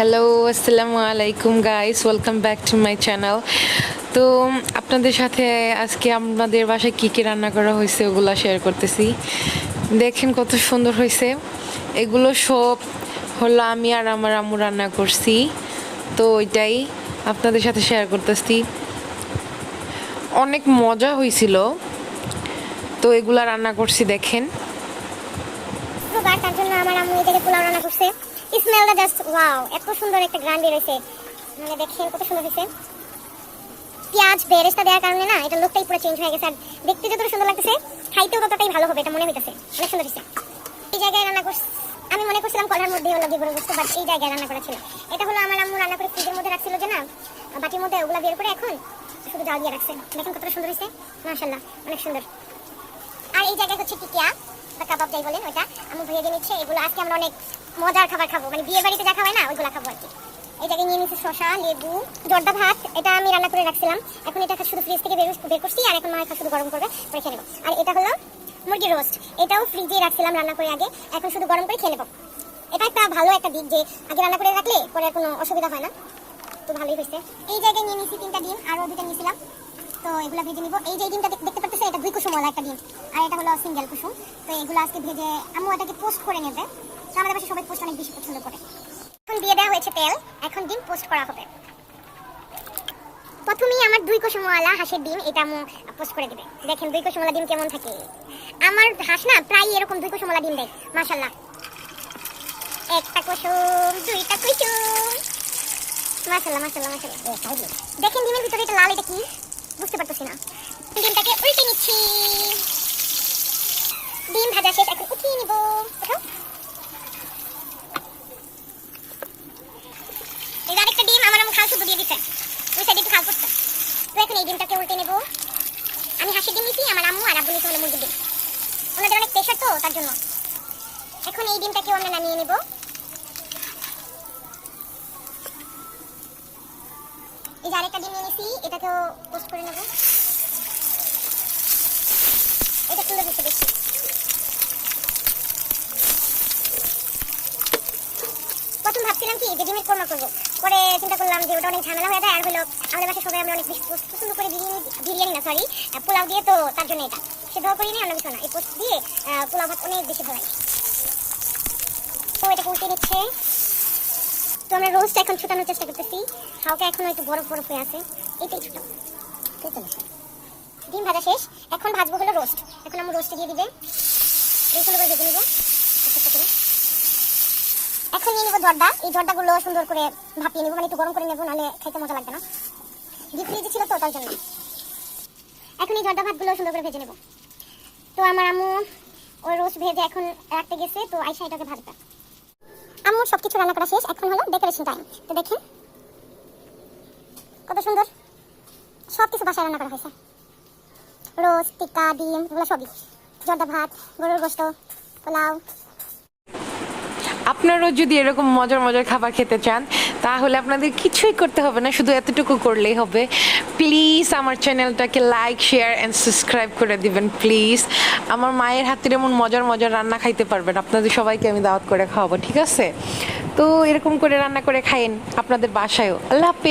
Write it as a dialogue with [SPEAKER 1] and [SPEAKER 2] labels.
[SPEAKER 1] Hello আসসালামু আলাইকুম guys welcome back to my channel তো, আপনাদের সাথে আজকে আমাদের বাসায় কী কী রান্না করা হয়েছে ওগুলো শেয়ার করতেছি। দেখেন কত সুন্দর হয়েছে। এগুলো সব হলো আমি আর আমার আম্মু রান্না করছি। তো, ওইটাই আপনাদের সাথে শেয়ার করতেছি। অনেক মজা হয়েছিল। তো, এগুলা রান্না করছি, দেখেন।
[SPEAKER 2] আমার আম্মু রান্না করছে। স্মেলটা জাস্ট ওয়াও এত সুন্দর একটা গ্রান বেরোছে মানে দেখেন কত সুন্দর হয়েছে। পেঁয়াজ বেরেস্তা দেওয়ার কারণে না, এটা লুকটাই পুরো চেঞ্জ হয়ে গেছে। আর দেখতে যতটা সুন্দর লাগতেছে, খাইতেও ততটাই ভালো হবে, এটা মনে হইতেছে। অনেক সুন্দর হয়েছে। এই জায়গায় রান্না করছি, আমি মনে করছিলাম কলার মধ্যে হলো গিয়ে বস্তু বাট এই জায়গায় রান্না করা ছিল। এটা হলো আমার আম্মু রান্না করে ফ্রিজের মধ্যে রাখছিল যে না, বাটির মধ্যে ওগুলা বের করে এখন শুধু জাল দিয়ে রাখছে। দেখেন কতটা সুন্দর হয়েছে। মাশাল্লাহ অনেক সুন্দর। আর এই জায়গায় হচ্ছে টিকিয়া, বা কাবাব যাই বলেন ওটা আমি নিচ্ছে এগুলো আজকে আমরা অনেক মজার খাবার খাব। মানে বিয়ে বাড়িতে যা খাওয়াই না, ওইগুলো খাব আর কি। জায়গায় নিয়ে নিচ্ছি শশা লেবু, জর্দা ভাত, এটা আমি রান্না করে রাখছিলাম। এখন এটা শুধু ফ্রিজ থেকে বের বের করছি, আর এখন মা এটা শুধু গরম করবে, করে খেয়ে নেব। আর এটা হলো মুরগির রোস্ট এটাও ফ্রিজে রাখছিলাম রান্না করে আগে, এখন শুধু গরম করে খেয়ে নেব। এটা একটা ভালো একটা দিক যে, আগে রান্না করে রাখলে পরে কোনো অসুবিধা হয় না। তো ভালোই হয়েছে। এই জায়গায় নিয়ে নিয়েছি তিনটা ডিম, আরও দুটা নিয়েছিলাম। তো এগুলো ভেজে নিব। এই যে এই ডিমটা দেখতে পাচ্ছেন এটা দুই কুসুম ওলা একটা ডিম। আর এটা হলো সিঙ্গেল কুসুম। তো এগুলো আজকে ভেজে আম্মু এটাকে পোস্ট করে নেবে। তো আমাদের বাসায় সবাই পোস্ট অনেক বেশি পছন্দ করে। এখন দিয়ে দেওয়া হয়েছে তেল। এখন ডিম পোস্ট করা হবে। প্রথমেই আমার দুই কুসুমওয়ালা হাঁসের ডিম, এটা আম্মু পোস্ট করে দেবে। দেখেন দুই কুসুমওয়ালা ডিম কেমন থাকে। আমার হাঁস না প্রায় এরকম দুই কুসুমওয়ালা ডিম দেয় মাশাল্লাহ একটা কুসুম, দুইটা কুসুম। মাশাল্লাহ মাশাল্লাহ মাশাল্লাহ দেখেন ডিমের ভিতরে এটা লাল এটা কি? বুঝতে পারতেছি না। ডিমটাকে উল্টে নিচ্ছি। ডিম ভাজা শেষ, এখন উঠিয়ে নিব। আমার আমি হাসি ডিম নিচ্ছি আমার আম্মু আর আব্বু নিতে হলো মুরগির ডিম। ওনাদের অনেক প্রেশার তো, তার জন্য। এখন এই ডিমটাকেও আমরা নামিয়ে নেব। এই যে আরেকটা ডিম নিয়ে নিছি এটাকেও পোস্ট করে নেব। এটা সুন্দর হচ্ছে দেখছি প্রথম ভাবছিলাম কি, যে ডিমের কোরমা করব। পরে চিন্তা করলাম যে ওটা অনেক ঝামেলা হয়ে যায়, আর হলো আমাদের বাসায় সবাই আমরা অনেক পছন্দ করে, বিরিয়ানি না সরি পোলাও দিয়ে তো তার জন্য এটা। সেদ্ধ করি না অন্য কিছু না। এই পোস্ট দিয়ে পোলাও ভাত অনেক বেশি ভালো তো এটাকে উল্টে নিচ্ছে। তো আমরা রোজটা এখন ছুটানোর চেষ্টা করতেছি। হালকা এখনও একটু বরফ বরফ হয়ে আছে। এটাই ছুটাও ডিম ভাজা শেষ। এখন ভাজবো হলো রোস্ট এখন আমরা রোস্টে দিয়ে দিবে। এই করে ভেজে। এখন নিয়ে নিবো জর্দা। এই জর্দাগুলো সুন্দর করে ভাপিয়ে নেব। মানে একটু গরম করে নেব, নাহলে খেতে মজা লাগবে না। ডিপ ফ্রিজে ছিল তো তার জন্য। এখন এই জর্দা ভাতগুলো সুন্দর করে ভেজে নেব। তো আমার আম্মু ওই রোস্ট ভেজে এখন রাখতে গেছে। তো আইসা এটাকে ভাজবে। সবকিছু রান্না করা শেষ, এখন হলো ডেকোরেশন টাইম তো দেখেন, কত সুন্দর। সব কিছু বাসায় রান্না করা হয়েছে। রোজ টিক্কা, ডিম, এগুলো সবই। জর্দা ভাত, গরুর গোস্ত, পোলাও।
[SPEAKER 1] আপনারাও যদি এরকম মজার মজার খাবার খেতে চান, তাহলে আপনাদের কিছুই করতে হবে না, শুধু এতটুকু করলেই হবে। প্লিজ আমার চ্যানেলটাকে লাইক শেয়ার অ্যান্ড সাবস্ক্রাইব করে দিবেন প্লিজ আমার মায়ের হাতের এমন মজার মজার রান্না খাইতে পারবেন। আপনাদের সবাইকে আমি দাওয়াত করে খাওয়াবো, ঠিক আছে? তো এরকম করে রান্না করে খাইন আপনাদের বাসায়ও। আল্লাহ হাফেজ!